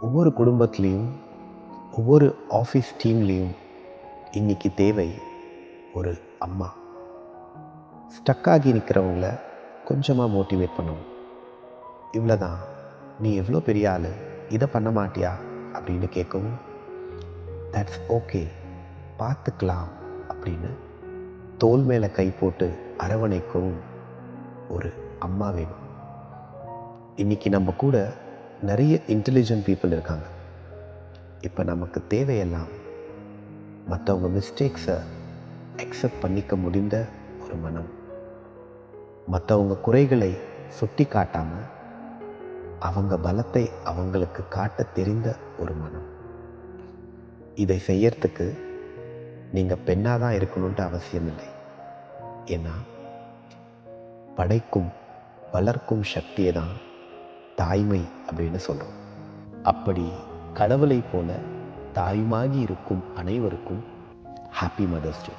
ஒவ்வொரு குடும்பத்துலேயும் ஒவ்வொரு ஆஃபீஸ் டீம்லேயும் இன்னைக்கு தேவை ஒரு அம்மா. ஸ்டக்காகி நிற்கிறவங்கள கொஞ்சமாக மோட்டிவேட் பண்ணணும் இவ்வளோதான் நீ எவ்வளோ பெரிய ஆள்? இதை பண்ண மாட்டியா? அப்படின்னு கேட்கவும் தட்ஸ் ஓகே பார்த்துக்கலாம். அப்படின்னு தோல் மேலே கை போட்டு அரவணைக்கவும் ஒரு அம்மா வேணும். இன்னைக்கு நம்ம கூட நிறைய இன்டெலிஜென்ட் பீப்புள் இருக்காங்க. இப்போ நமக்கு தேவையெல்லாம் மற்றவங்க மிஸ்டேக்ஸை அக்செப்ட் பண்ணிக்க முடிந்த ஒரு மனம். மற்றவங்க குறைகளை சுட்டி காட்டாமல் அவங்க பலத்தை அவங்களுக்கு காட்ட தெரிந்த ஒரு மனம். இதை செய்யறதுக்கு நீங்கள் பெண்ணாக தான் இருக்கணுன்ட்டு அவசியம் இல்லை. ஏன்னா படைக்கும் வளர்க்கும் சக்தியை தான் தாய்மை அப்படின்னு சொல்கிறோம் அப்படி கடவுளை போல தாயுமாகி இருக்கும் அனைவருக்கும் ஹாப்பி மதர்ஸ் டே